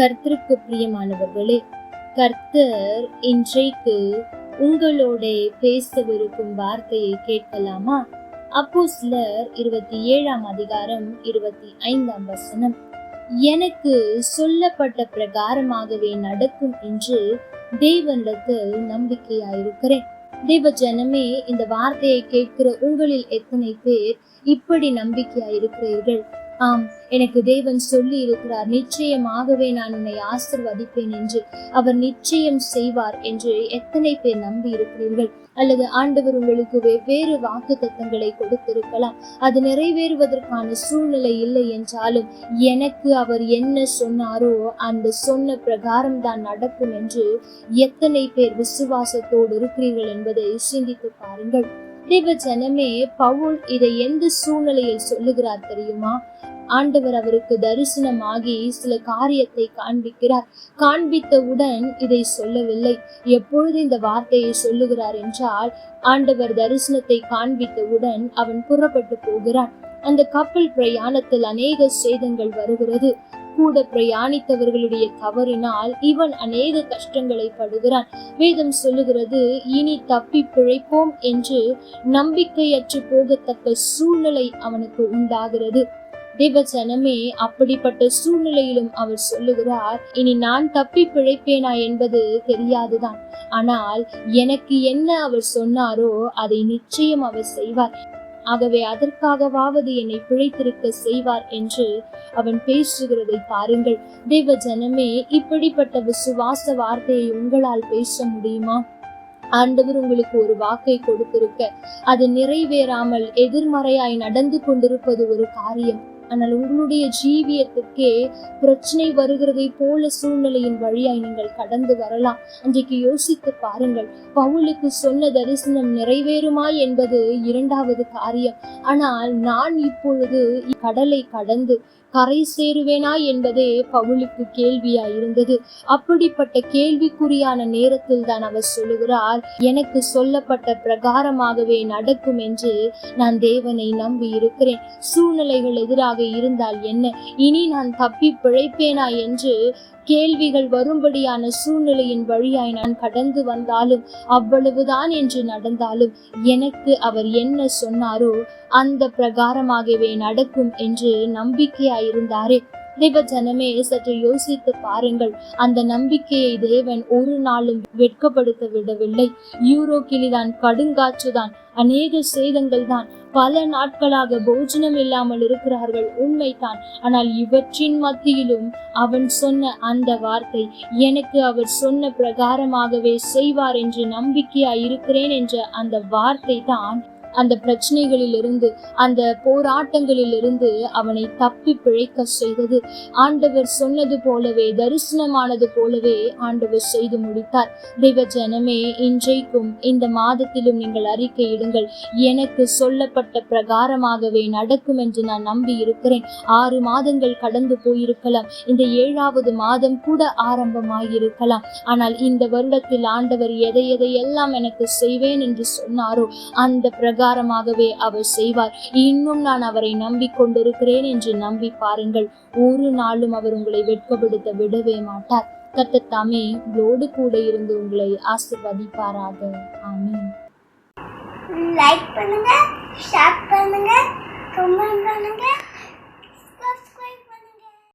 கர்த்தருக்கு பிரியமானவர்களே கர்த்தர் இன்றைக்கு உங்களோட பேசவிருக்கும் வார்த்தையை கேட்கலாமா? அப்போ சிலர் இருபத்தி ஏழாம் அதிகாரம் இருபத்தி ஐந்தாம் வசனம். எனக்கு சொல்லப்பட்ட பிரகாரமாகவே நடக்கும் என்று தேவனிடத்தில் நம்பிக்கையாயிருக்கிறேன். தேவ ஜனமே இந்த வார்த்தையை கேட்கிற உங்களில் எத்தனை பேர் இப்படி நம்பிக்கையாயிருக்கிறீர்கள்? ஆம் எனக்கு தேவன் சொல்லி இருக்கிறார் நிச்சயமாகவே நான் உன்னை ஆசிர்வதிப்பேன் என்று அவர் நிச்சயம் செய்வார் என்று எத்தனை பேர் நம்பி இருக்கிறீர்கள் அல்லது ஆண்டவர் உங்களுக்கு வெவ்வேறு வாக்கு தத்தங்களை கொடுத்திருக்கலாம். அது நிறைவேறுவதற்கான சூழ்நிலை இல்லை என்றாலும் எனக்கு அவர் என்ன சொன்னாரோ அந்த சொன்ன பிரகாரம் தான் நடக்கும் என்று எத்தனை பேர் விசுவாசத்தோடு இருக்கிறீர்கள் என்பதை சிந்தித்து பாருங்கள். தேவ ஜனமே பவுல் இதை எந்த சூழ்நிலையில் சொல்லுகிறார் தெரியுமா? ஆண்டவர் அவருக்கு தரிசனமாகி சில காரியத்தை காண்பிக்கிறார். காண்பித்தவுடன் இதை சொல்லவில்லை. எப்பொழுது இந்த வார்த்தையை சொல்லுகிறார் என்றால் ஆண்டவர் தரிசனத்தை காண்பித்தவுடன் அவன் புறப்பட்டு போகிறான். அந்த கப்பல் பிரயாணத்தில் அநேக சேதங்கள் வருகிறது. கூட பிரயாணித்தவர்களுடைய தவறினால் இவன் அநேக கஷ்டங்களை படுகிறான். வேதம் சொல்லுகிறது இனி தப்பி பிழைப்போம் என்று நம்பிக்கையற்று போகத்தக்க சூழ்நிலை அவனுக்கு உண்டாகிறது. தேவஜனமே அப்படிப்பட்ட சூழ்நிலையிலும் அவர் சொல்லுகிறார் இனி நான் தப்பி பிழைப்பேனா என்பது தெரியாதுதான். ஆனால் எனக்கு என்ன அவர் சொன்னாரோ அதை நிச்சயம் அவர் செய்வார். ஆகவே அதற்காகவாவது என்னை பிழைத்திருக்க செய்வார் என்று அவன் பேசுகிறதை பாருங்கள். தேவ ஜனமே இப்படிப்பட்ட விசுவாச வார்த்தையை உங்களால் பேச முடியுமா? ஆண்டவர் உங்களுக்கு ஒரு வாக்கை கொடுத்திருக்க அது நிறைவேறாமல் எதிர்மறையாய் நடந்து கொண்டிருப்பது ஒரு காரியம். ஆனால் உங்களுடைய ஜீவியத்துக்கே பிரச்சனை வருகிறதை போல சூழ்நிலையின் வழியாய் நீங்கள் கடந்து வரலாம். அன்றைக்கு யோசித்து பாருங்கள் பவுலுக்கு சொன்ன தரிசனம் நிறைவேறுமா என்பது இரண்டாவது காரியம். ஆனால் நான் இப்பொழுது கடலை கடந்து கரை சேருவேனா என்பதே பவுலுக்கு கேள்வியா இருந்தது. அப்படிப்பட்ட கேள்விக்குறியான நேரத்தில் தான் அவர் சொல்லுகிறார் எனக்கு சொல்லப்பட்ட பிரகாரமாகவே நடக்கும் என்று நான் தேவனை நம்பி இருக்கிறேன் சூழ்நிலைகள் எதிராக இருந்தால் என்ன? இனி நான் தப்பி பிழைப்பேனா என்று கேள்விகள் வரும்படியான சூழ்நிலையின் வழியாய் நான் கடந்து வந்தாலும் அவ்வளவுதான் என்று நடந்தாலும் எனக்கு அவர் என்ன சொன்னாரோ அந்த பிரகாரமாகவே நடக்கும் என்று நம்பிக்கையாயிருந்தாரே. தேவ ஜனமே சற்று யோசித்து பாருங்கள். அந்த நம்பிக்கையை தேவன் ஒரு நாளும் வெட்கப்படுத்த விடவில்லை. யூரோ கிளிதான் கடுங்காற்றுதான் அநேக சேதங்கள் தான். பல நாட்களாக போஜனம் இல்லாமல் இருக்கிறார்கள் உண்மைதான். ஆனால் இவற்றின் மத்தியிலும் அவன் சொன்ன அந்த வார்த்தை எனக்கு அவர் சொன்ன பிரகாரமாகவே செய்வார் என்று நம்பிக்கையாய் இருக்கிறேன் என்ற அந்த வார்த்தை தான். அந்த பிரச்சனைகளிலிருந்து அந்த போராட்டங்களிலிருந்து அவனை தப்பி பிழைக்க செய்தது. ஆண்டவர் சொன்னது போலவே தரிசனமானது போலவே ஆண்டவர் செய்து முடித்தார். தெய்வ ஜனமே இன்றைக்கும் இந்த மாதத்திலும் நீங்கள் அறிக்கையிடுங்கள் எனக்கு சொல்லப்பட்ட பிரகாரமாகவே நடக்கும் என்று நான் நம்பி இருக்கிறேன். ஆறு மாதங்கள் கடந்து போயிருக்கலாம். இந்த ஏழாவது மாதம் கூட ஆரம்பமாயிருக்கலாம். ஆனால் இந்த வருடத்தில் ஆண்டவர் எதை எதையெல்லாம் எனக்கு செய்வேன் என்று சொன்னாரோ அந்த பிரகாரமாகவே அவர் செய்வார். இன்னும் நான் அவரை நம்பிக்கொண்டிருக்கிறேன் என்று நம்பி பாருங்கள். ஒரு நாளும் அவர் உங்களை வெட்கப்படுத்த விடவே மாட்டார். கத்த தாமே உங்களோடு கூட இருந்து உங்களை ஆசிர்வதிப்பாராக. ஆமீன். லைக் பண்ணுங்க ஷேர் பண்ணுங்க கமெண்ட் பண்ணுங்க.